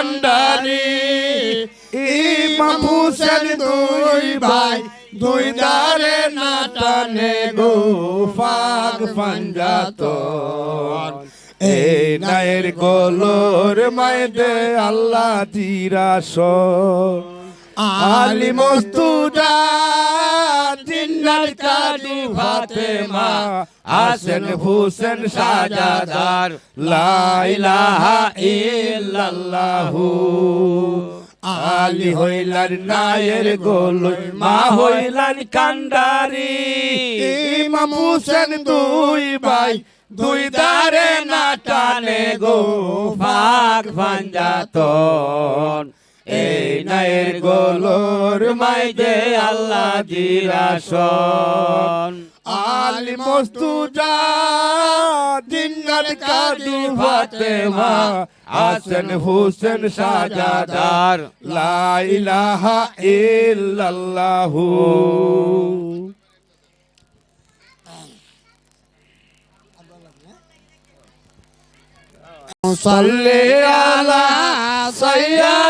কান্ডারি ইমাম দুই ভাই, দুই দারে না টানে গো ফাগ পাঞ্জাতন। এই নায়ের গোলর মাইদে আল্লাহ জিরাস আলি মস্তুটা ফাতেমা, হাসেন হুসেন সাজাদার, লা ইলাহা ইল্লাল্লাহু। আলী হইলার নায়ের গোল, মা হইলার কান্ডারি। ইমাম হুসেন দুই ভাই, দুই দারে না টানে গো ফাগ পাঞ্জাতন এই নায়ের গোলর মাইদে আল্লাহ জিরাসন আলি মস্তুজা, জিন্নাত কাদি ফাতেমা, হাসান হুসেন সাজাদার, লা ইলাহা ইল্লাল্লাহু। আলা সাইয়্যিদিনা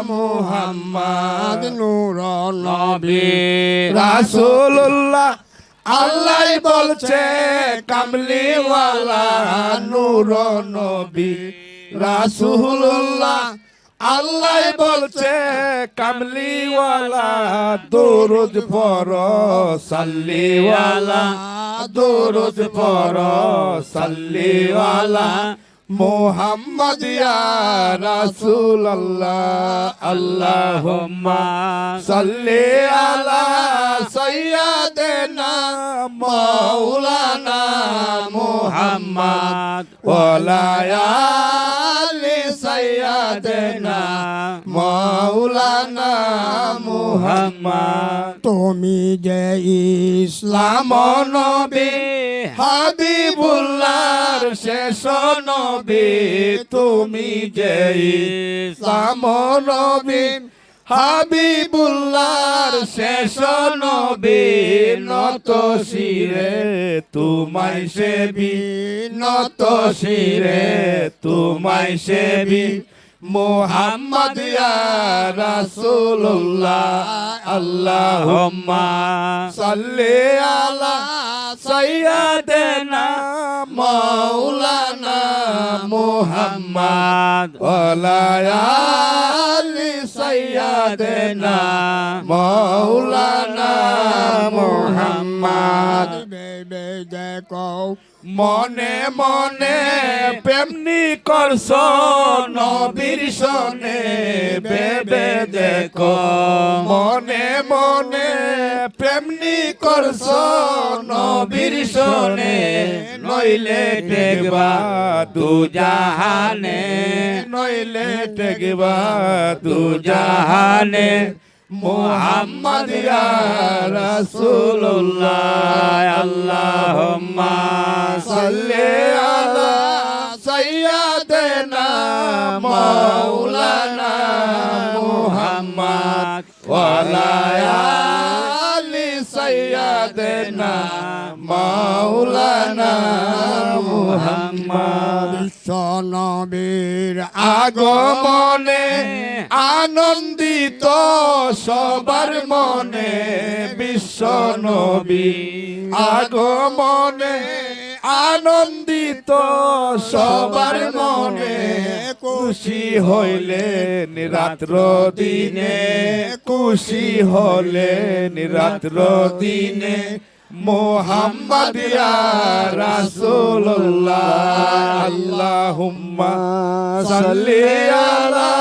মুহাম্মদ নূর নবী। রাসূলুল্লাহ আল্লাহ বলছে কামলিওয়ালা নূর নবী। রাসূলুল্লাহ আল্লাহ বলছে কামলিওয়ালা দরুদ পর সাল্লিওয়ালা দরুদ পর সাল্লিওয়ালা মোহাম্মদ ইয়া রাসূলুল্লাহ, আল্লাহুম্মা সাল্লি আলা সাইয়্যিদিনা মাওলানা মুহাম্মদ ওয়ালা আলি সাইয়্যিদিনা মাওলানা মুহাম্মদ। তুমি যে ইসলাম নবী হাবিবুল্লাহর শেষ নবী তুমি যে ইসলাম নবী, হাবিবুল্লাহর শেষ নবী, নত শিরে তোমায় সেবি, নত শিরে তোমায় সেবি। মোহাম্মদ রাসূলুল্লাহ আল্লাহুম্মা সাল্লি আলা সাইয়্যিদিনা মাওলানা মুহাম্মদ ওয়ালা আলি সাইয়্যিদিনা মাওলানা মুহাম্মদ। বেবে দেখো, মনে মনে প্রেমনি করছ, নবীর সনে বেবে দেখো। মনে মনে প্রেমনি করছ, নবীর সনে নইলে টেকবা দু জাহানে নইলে টেকবা দু জাহানে মোহাম্মদ রাসূলুল্লাহ। আল্লাহুম্মা সাইয়্যিদিনা মাওলানা মুহাম্মদ। সনবীর নবীর আগমনে আনন্দিত সবার মনে বিশ্ব নবী আগমনে আনন্দিত, সবার মনে খুশি হইলেন রাত্র দিনে। খুশি হলেন রাত্র দিনে। মোহাম্মদ ইয়া রাসূলুল্লাহ, আল্লাহুম্মা সাল্লি আলা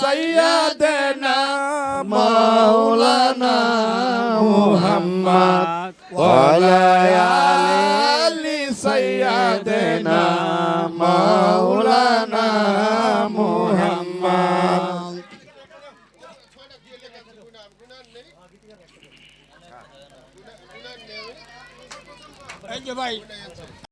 সাইয়্যিদিনা মাওলানা মুহাম্মদ আলি ভাই